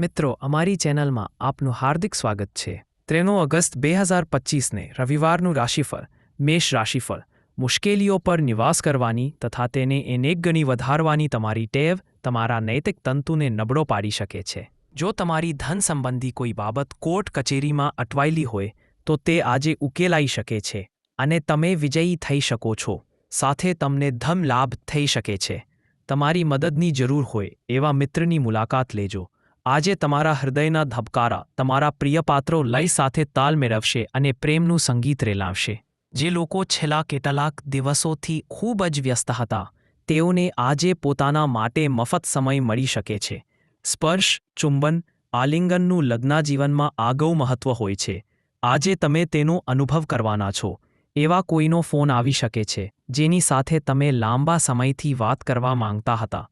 મિત્રો, અમારી ચેનલમાં આપનું હાર્દિક સ્વાગત છે. ત્રેનો ઓગસ્ટ બે હજાર પચીસને રવિવારનું રાશિફળ, મેષ રાશિફળ. મુશ્કેલીઓ પર નિવાસ કરવાની તથા તેને અનેક ગણી વધારવાની તમારી ટેવ, તમારા નૈતિક તંતુને નબળો પાડી શકે છે. જો તમારી ધન સંબંધી કોઈ બાબત કોર્ટ કચેરીમાં અટવાયેલી હોય, તો તે આજે ઉકેલાઈ શકે છે અને તમે વિજયી થઈ શકો છો. સાથે તમને ધમ લાભ થઈ શકે છે. તમારી મદદની જરૂર હોય એવા મિત્રની મુલાકાત લેજો. આજે તમારા હૃદયના ધબકારા તમારા પ્રિય પાત્રો લય સાથે તાલ મેળવશે અને પ્રેમનું સંગીત રેલાવશે. જે લોકો છેલ્લા કેટલાક દિવસોથી ખૂબ જ વ્યસ્ત હતા, તેઓને આજે પોતાના માટે મફત સમય મળી શકે છે. સ્પર્શ, ચુંબન, આલિંગનનું લગ્નાજીવનમાં આગવું મહત્વ હોય છે. આજે તમે તેનો અનુભવ કરવાના છો. એવા કોઈનો ફોન આવી શકે છે, જેની સાથે તમે લાંબા સમયથી વાત કરવા માંગતા હતા.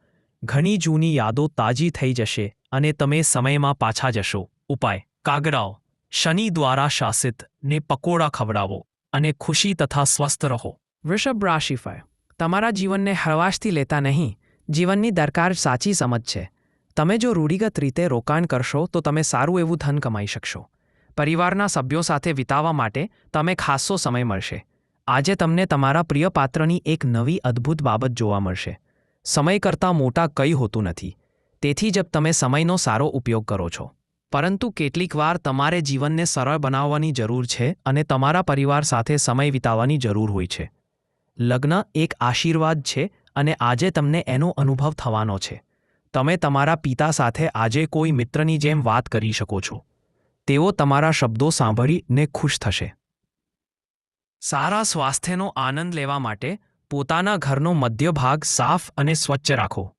ઘણી જૂની યાદો તાજી થઈ જશે અને તમે સમયમાં પાછા જશો. ઉપાય, કાગડાઓ. શનિ દ્વારા શાસિત, ને પકોડા ખવડાવો અને ખુશી તથા સ્વસ્થ રહો. વૃષભ રાશિફળ. તમારા જીવનને હળવાશથી લેતા નહીં, જીવનની દરકાર સાચી સમજ છે. તમે જો રૂઢિગત રીતે રોકાણ કરશો, તો તમે સારું એવું ધન કમાઈ શકશો. પરિવારના સભ્યો સાથે વિતાવવા માટે તમે ખાસ્સો સમય મળશે. આજે તમને તમારા પ્રિય પાત્રની એક નવી અદ્ભુત બાબત જોવા મળશે. સમય કરતાં મોટા કંઈ હોતું નથી. તેથી જ તમે સમયનો સારો ઉપયોગ કરો છો. પરંતુ કેટલીકવાર તમારે જીવનને સરળ બનાવવાની જરૂર છે અને તમારા પરિવાર સાથે સમય વિતાવવાની જરૂર હોય છે. લગ્ન એક આશીર્વાદ છે અને આજે તમને એનો અનુભવ થવાનો છે. તમે તમારા પિતા સાથે આજે કોઈ મિત્રની જેમ વાત કરી શકો છો. તેઓ તમારા શબ્દો સાંભળીને ખુશ થશે. સારા સ્વાસ્થ્યનો આનંદ લેવા માટે પોતાના ઘરનો મધ્ય ભાગ સાફ અને સ્વચ્છ રાખો.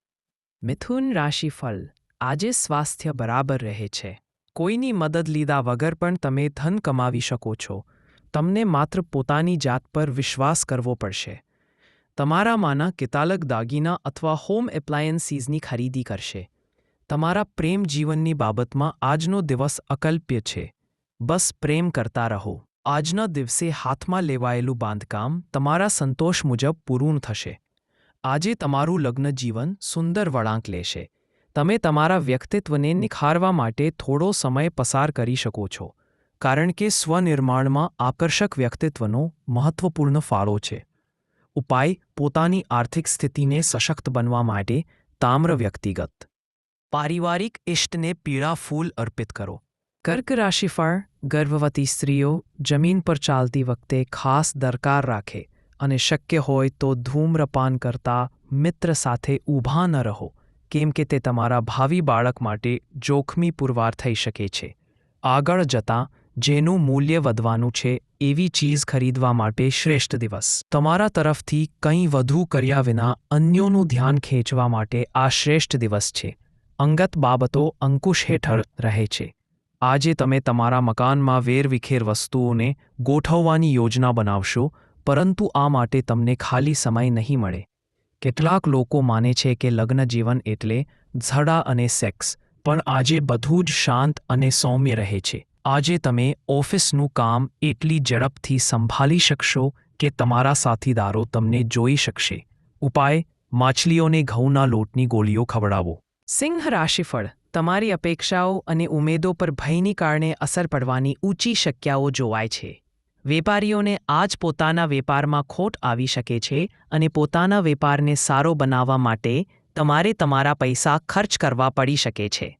મિથુન રાશિફળ આજે સ્વાસ્થ્ય બરાબર રહે છે. કોઈની મદદ લીધા વગર પણ તમે ધન કમાવી શકો છો. તમને માત્ર પોતાની જાત પર વિશ્વાસ કરવો પડશે. તમારામાંના કિતાલક દાગીના અથવા હોમ એપ્લાયન્સીસની ખરીદી કરશે. તમારા પ્રેમ જીવનની બાબતમાં આજનો દિવસ અકલ્પ્ય છે. બસ પ્રેમ કરતા રહો. આજના દિવસે હાથમાં લેવાયેલું બાંધકામ તમારા સંતોષ મુજબ પૂરું થશે. આજે તમારું લગ્ન જીવન સુંદર વળાંક લેશે. તમે તમારા વ્યક્તિત્વને નિખારવા માટે થોડો સમય પસાર કરી શકો છો, કારણ કે સ્વનિર્માણમાં આકર્ષક વ્યક્તિત્વનો મહત્વપૂર્ણ ફાળો છે. ઉપાય પોતાની આર્થિક સ્થિતિને સશક્ત બનવા માટે તામ્ર વ્યક્તિગત. પારિવારિક ઇષ્ટને પીળા ફૂલ અર્પિત કરો. કર્ક રાશિફળ ગર્ભવતી સ્ત્રીઓ જમીન પર ચાલતી વખતે ખાસ દરકાર રાખે અને શક્ય હોય તો ધૂમ્રપાન કરતા મિત્ર સાથે ઊભા ન રહો, કેમ કે તે તમારા ભાવિ બાળક માટે જોખમી પુરવાર થઈ શકે છે. આગળ જતાં, જેનું મૂલ્ય વધવાનું છે એવી ચીજ ખરીદવા માટે શ્રેષ્ઠ દિવસ. તમારા તરફથી કંઈ વધુ કર્યા વિના અન્યોનું ધ્યાન ખેંચવા માટે આ શ્રેષ્ઠ દિવસ છે. અંગત બાબતો અંકુશ હેઠળ રહે છે. આજે તમે તમારા મકાનમાં વેરવિખેર વસ્તુઓને ગોઠવવાની યોજના બનાવશો, પરંતુ આ માટે તમને ખાલી સમય નહીં મળે. કેટલાક લોકો માને છે કે લગ્ન જીવન એટલે ઝડા અને સેક્સ, પણ આજે બધું જ શાંત અને સૌમ્ય રહે છે. આજે તમે ઓફિસનું કામ એટલી ઝડપથી સંભાળી શકશો કે તમારા સાથીદારો તમને જોઈ શકશે. ઉપાય, માછલીઓને ઘઉંના લોટની ગોળીઓ ખવડાવો. સિંહ રાશિફળ. તમારી અપેક્ષાઓ અને ઉમેદો પર ભયની કારણે અસર પડવાની ઊંચી શક્યાઓ જોવાય છે. વેપારીઓને આજ પોતાના વેપારમાં ખોટ આવી શકે છે અને પોતાના વેપારને સારો બનાવવા માટે તમારે તમારા પૈસા ખર્ચ કરવા પડી શકે છે.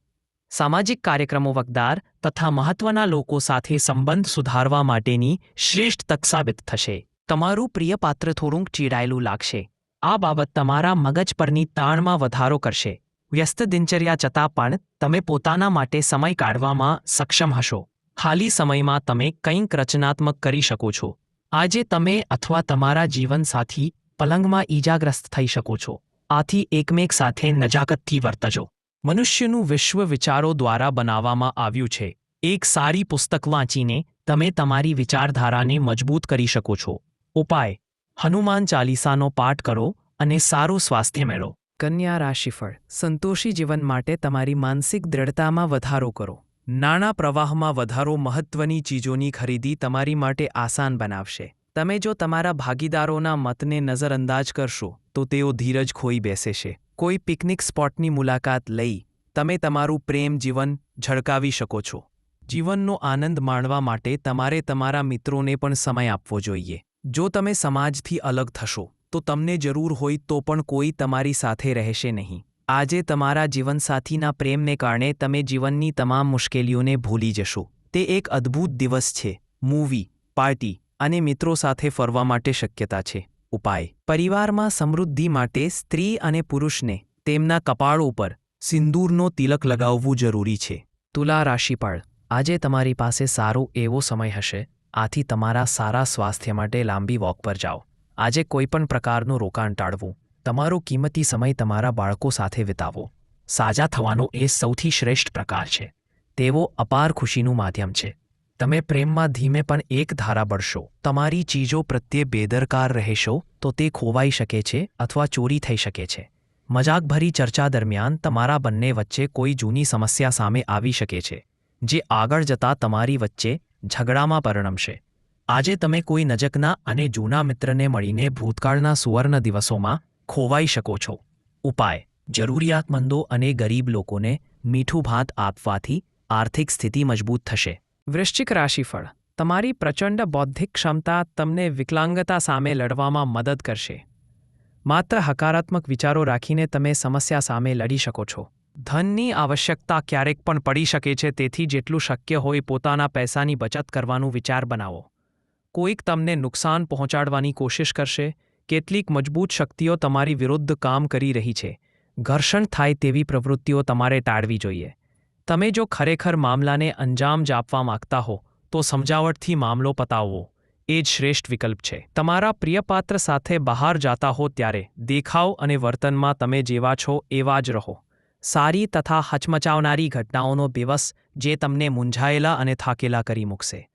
સામાજિક કાર્યક્રમો વગદાર તથા મહત્વના લોકો સાથે સંબંધ સુધારવા માટેની શ્રેષ્ઠ તક સાબિત થશે. તમારું પ્રિય પાત્ર થોડુંક ચીડાયેલું લાગશે. આ બાબત તમારા મગજ પરની તાણમાં વધારો કરશે. વ્યસ્ત દિનચર્યા છતાં પણ તમે પોતાના માટે સમય કાઢવામાં સક્ષમ હશો. ખાલી સમયમાં તમે કંઈક રચનાત્મક કરી શકો છો. આજે તમે અથવા તમારા જીવનસાથી પલંગમાં ઈજાગ્રસ્ત થઈ શકો છો. આથી એકમેક સાથે નજાકતથી વર્તજો. મનુષ્યનું વિશ્વ વિચારો દ્વારા બનાવવામાં આવ્યું છે. એક સારી પુસ્તક વાંચીને તમે તમારી વિચારધારાને મજબૂત કરી શકો છો. ઉપાય. હનુમાન ચાલીસાનો પાઠ કરો અને સારું સ્વાસ્થ્ય મેળવો. કન્યા રાશિફળ, સંતોષી જીવન માટે તમારી માનસિક દ્રઢતામાં વધારો કરો. નાણાં પ્રવાહમાં વધારો મહત્વની ચીજોની ખરીદી તમારી માટે આસાન બનાવશે. તમે જો તમારા ભાગીદારોના મતને નજરઅંદાજ કરશો, તો તેઓ ધીરજ ખોઈ બેસેશે. કોઈ પિકનિક સ્પોટની મુલાકાત લઈ, તમે તમારું પ્રેમ જીવન ઝળકાવી શકો છો. જીવનનો આનંદ માણવા માટે તમારે તમારા મિત્રોને પણ સમય આપવો જોઈએ. જો તમે સમાજથી અલગ થશો તો તમને જરૂર હોય તો પણ કોઈ તમારી સાથે રહેશે નહીં. આજે તમારા જીવનસાથીના પ્રેમને કારણે તમે જીવનની તમામ મુશ્કેલીઓને ભૂલી જશો. તે એક અદ્ભુત દિવસ છે. મૂવી, પાર્ટી અને મિત્રો સાથે ફરવા માટે શક્યતા છે. ઉપાય. પરિવારમાં સમૃદ્ધિ માટે સ્ત્રી અને પુરુષને તેમના કપાળ ઉપર સિંદૂરનો તિલક લગાવવું જરૂરી છે. તુલા રાશિપાળ આજે તમારી પાસે સારો એવો સમય હશે. આથી તમારા સારા સ્વાસ્થ્ય માટે લાંબી વોક પર જાઓ. આજે કોઈપણ પ્રકારનું રોકાણ ટાળવું, તમારો કિંમતી સમય તમારા બાળકો સાથે વિતાવો. સાજા થવાનો એ સૌથી શ્રેષ્ઠ પ્રકાર છે. તેવો અપાર ખુશીનું માધ્યમ છે. તમે પ્રેમમાં ધીમે પણ એક ધારા બળશો. તમારી ચીજો પ્રત્યે બેદરકાર રહેશો તો તે ખોવાઈ શકે છે અથવા ચોરી થઈ શકે છે. મજાકભરી ચર્ચા દરમિયાન તમારા બંને વચ્ચે કોઈ જૂની સમસ્યા સામે આવી શકે છે, જે આગળ જતા તમારી વચ્ચે ઝઘડામાં પરિણમશે. આજે તમે કોઈ નજકના અને જૂના મિત્રને મળીને ભૂતકાળના સુવર્ણ દિવસોમાં ખોવાઈ શકો છો. ઉપાય, જરૂરિયાતમંદો અને ગરીબ લોકોને મીઠું ભાત આપવાથી આર્થિક સ્થિતિ મજબૂત થશે. વૃશ્ચિક રાશિફળ, તમારી પ્રચંડ બૌદ્ધિક ક્ષમતા તમને વિકલાંગતા સામે લડવામાં મદદ કરશે. માત્ર હકારાત્મક વિચારો રાખીને તમે સમસ્યા સામે લડી શકો છો. ધનની આવશ્યકતા ક્યારેક પણ પડી શકે છે, તેથી જેટલું શક્ય હોય પોતાના પૈસાની બચત કરવાનું વિચાર બનાવો. કોઈક તમને નુકસાન પહોંચાડવાની કોશિશ કરશે, કેટલીક મજબૂત શક્તિઓ તમારી વિરુદ્ધ કામ કરી રહી છે. ઘર્ષણ થાય તેવી પ્રવૃત્તિઓ તમારે ટાળવી જોઈએ. તમે જો ખરેખર મામલાને અંજામ જ આપવા માંગતા હો, તો સમજાવટથી મામલો પતાવવો. એ જ શ્રેષ્ઠ વિકલ્પ છે. તમારા પ્રિયપાત્ર સાથે બહાર જાતા હો ત્યારે દેખાવ અને વર્તનમાં તમે જેવા છો એવા જ રહો. સારી તથા હચમચાવનારી ઘટનાઓનો દિવસ જે તમને મૂંઝાયેલા અને થાકેલા કરી મૂકશે.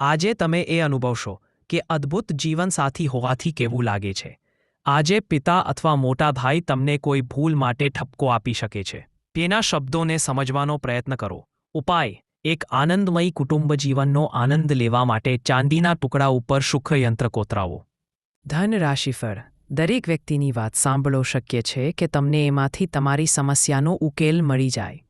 આજે તમે એ અનુભવશો કે અદ્ભુત જીવનસાથી હોવાથી કેવું લાગે છે. આજે પિતા અથવા મોટા ભાઈ તમને કોઈ ભૂલ માટે ઠપકો આપી શકે છે. તેના શબ્દોને સમજવાનો પ્રયત્ન કરો. ઉપાય. એક આનંદમયી કુટુંબ જીવનનો આનંદ લેવા માટે ચાંદીના ટુકડા ઉપર સુખયંત્ર કોતરાવો. ધન રાશિફળ દરેક વ્યક્તિની વાત સાંભળો. શક્ય છે કે તમને એમાંથી તમારી સમસ્યાનો ઉકેલ મળી જાય.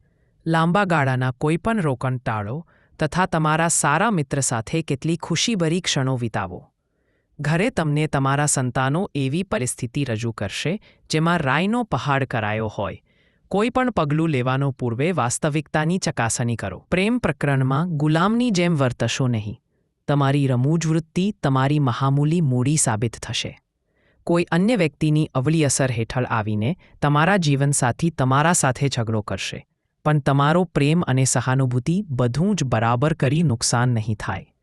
લાંબા ગાળાના કોઈપણ રોકાણ ટાળો. તથા તમારા સારા મિત્ર સાથે કેટલી ખુશીભરી ક્ષણો વિતાવો. ઘરે તમને તમારા સંતાનો એવી પરિસ્થિતિ રજૂ કરશે, જેમાં રાયનો પહાડ કરાયો હોય. કોઈ પણ પગલું લેવાનો પૂર્વે વાસ્તવિકતાની ચકાસણી કરો. પ્રેમ પ્રકરણમાં ગુલામની જેમ વર્તશો નહીં. તમારી રમૂજ વૃત્તિ તમારી મહામૂલી મૂડી સાબિત થશે. કોઈ અન્ય વ્યક્તિની અવળી અસર હેઠળ આવીને તમારા જીવનસાથી તમારા સાથે ઝઘડો કરશે. પણ તમારો પ્રેમ અને સહાનુભૂતિ બધું જ બરાબર કરી નુકસાન નહીં થાય.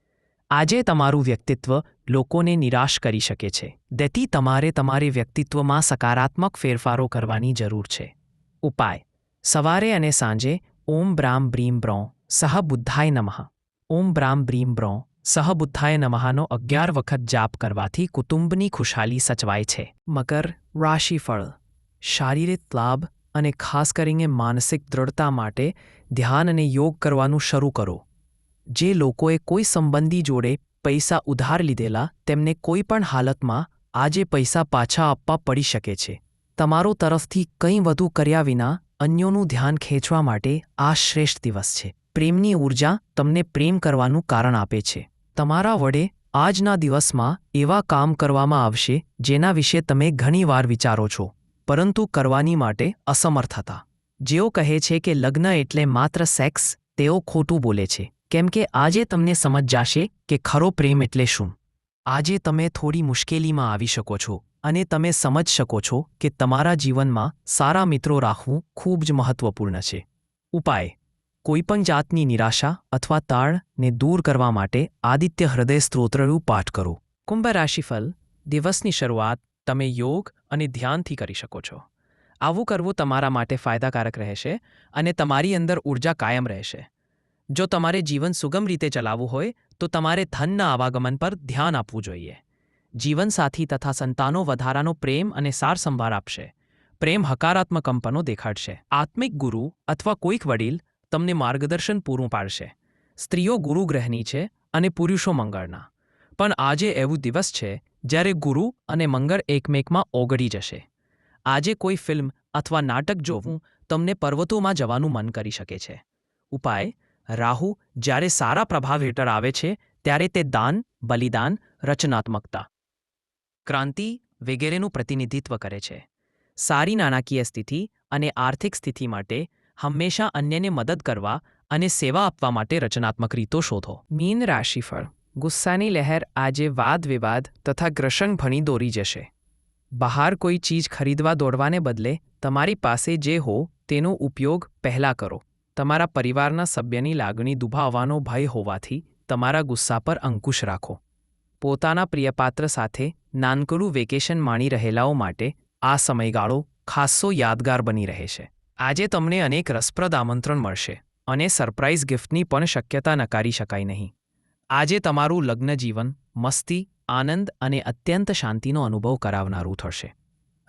આજે તમારું વ્યક્તિત્વ લોકોને નિરાશ કરી શકે છે. તેથી તમારે તમારે વ્યક્તિત્વમાં સકારાત્મક ફેરફારો કરવાની જરૂર છે. ઉપાય. સવારે અને સાંજે ઓમ બ્રામ બ્રીમ બ્રો સહ બુદ્ધાય નમઃ. ઓમ બ્રામ બ્રીમ બ્રો સહ બુદ્ધાય નમઃનો અગિયાર વખત જાપ કરવાથી કુટુંબની ખુશાલી સચવાય છે. મકર રાશિફળ. શારીરિક લાભ અને ખાસ કરીને માનસિક દૃઢતા માટે ધ્યાન અને યોગ કરવાનું શરૂ કરો. જે લોકોએ કોઈ સંબંધી જોડે પૈસા ઉધાર લીધેલા, તેમને કોઈ પણ હાલતમાં આજે પૈસા પાછા આપવા પડી શકે છે. તમારો તરફથી કંઈ વધુ કર્યા વિના અન્યોનું ધ્યાન ખેંચવા માટે આ શ્રેષ્ઠ દિવસ છે. પ્રેમની ઊર્જા તમને પ્રેમ કરવાનું કારણ આપે છે. તમારા વડે આજના દિવસમાં એવા કામ કરવામાં આવશે, જેના વિશે તમે ઘણીવાર વિચારો છો. પરંતુ કરવાની માટે અસમર્થ હતા. જેઓ કહે છે કે લગ્ન એટલે માત્ર સેક્સ, તેઓ ખોટું બોલે છે. કેમ કે આજે તમને સમજ જાશે કે ખરો પ્રેમ એટલે શું. આજે તમે થોડી મુશ્કેલીમાં આવી શકો છો અને તમે સમજ શકો છો કે તમારા જીવનમાં સારા મિત્રો રાખવું ખૂબ જ મહત્વપૂર્ણ છે. ઉપાય. કોઈપણ જાતની નિરાશા અથવા તાળને દૂર કરવા માટે આદિત્ય હૃદય સ્ત્રોત્રનું પાઠ કરો. કુંભ રાશિફલ દિવસની શરૂઆત તમે યોગ અને ધ્યાનથી કરી શકો છો. આવું કરવું તમારા માટે ફાયદાકારક રહેશે અને તમારી અંદર ઊર્જા કાયમ રહેશે. જો તમારે જીવન સુગમ રીતે ચલાવવું હોય, તો તમારે ધનના આવાગમન પર ધ્યાન આપવું જોઈએ. જીવનસાથી તથા સંતાનો વધારાનો પ્રેમ અને સારસંભાળ આપશે. પ્રેમ હકારાત્મક કંપનો દેખાડશે. આત્મિક ગુરુ અથવા કોઈક વડીલ તમને માર્ગદર્શન પૂરું પાડશે. સ્ત્રીઓ ગુરુ ગ્રહની છે અને પુરુષો મંગળના. પણ આજે એવું દિવસ છે જ્યારે ગુરુ અને મંગળ એકમેકમાં ઓગળી જશે. આજે કોઈ ફિલ્મ અથવા નાટક જોવું તમને પર્વતોમાં જવાનું મન કરી શકે છે. ઉપાય, રાહુ જ્યારે સારા પ્રભાવ હેઠળ આવે છે, ત્યારે તે દાન, બલિદાન, રચનાત્મકતા, ક્રાંતિ વગેરેનું પ્રતિનિધિત્વ કરે છે. સારી નાણાકીય સ્થિતિ અને આર્થિક સ્થિતિ માટે હંમેશા અન્યને મદદ કરવા અને સેવા આપવા માટે રચનાત્મક રીતો શોધો. મીન રાશિફળ. ગુસ્સાની લહેર આજે વાદ વિવાદ તથા ગ્રસન ભણી દોરી જશે. બહાર કોઈ ચીજ ખરીદવા દોડવાને બદલે તમારી પાસે જે હો તેનો ઉપયોગ પહેલાં કરો. તમારા પરિવારના સભ્યની લાગણી દુભાવવાનો ભય હોવાથી તમારા ગુસ્સા પર અંકુશ રાખો. પોતાના પ્રિયપાત્ર સાથે નાનકડું વેકેશન માણી રહેલાઓ માટે આ સમયગાળો ખાસ્સો યાદગાર બની રહે છે. આજે તમને અનેક રસપ્રદ આમંત્રણ મળશે અને સરપ્રાઇઝ ગિફ્ટની પણ શક્યતા નકારી શકાય નહીં. આજે તમારું લગ્ન જીવન મસ્તી, આનંદ અને અત્યંત શાંતિનો અનુભવ કરાવનારું થશે.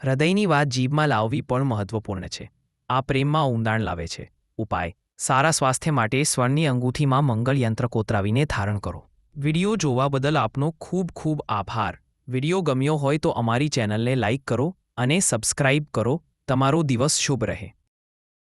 હૃદયની વાત જીભમાં લાવવી પણ મહત્વપૂર્ણ છે. આ પ્રેમમાં ઊંડાણ લાવે છે. ઉપાય. સારા સ્વાસ્થ્ય માટે સ્વર્ણની અંગૂઠીમાં મંગળ યંત્ર કોતરાવીને ધારણ કરો. વિડિયો જોવા બદલ આપનો ખૂબ ખૂબ આભાર. વિડિયો ગમ્યો હોય તો અમારી ચેનલને લાઇક કરો અને સબસ્ક્રાઇબ કરો. તમારો દિવસ શુભ રહે.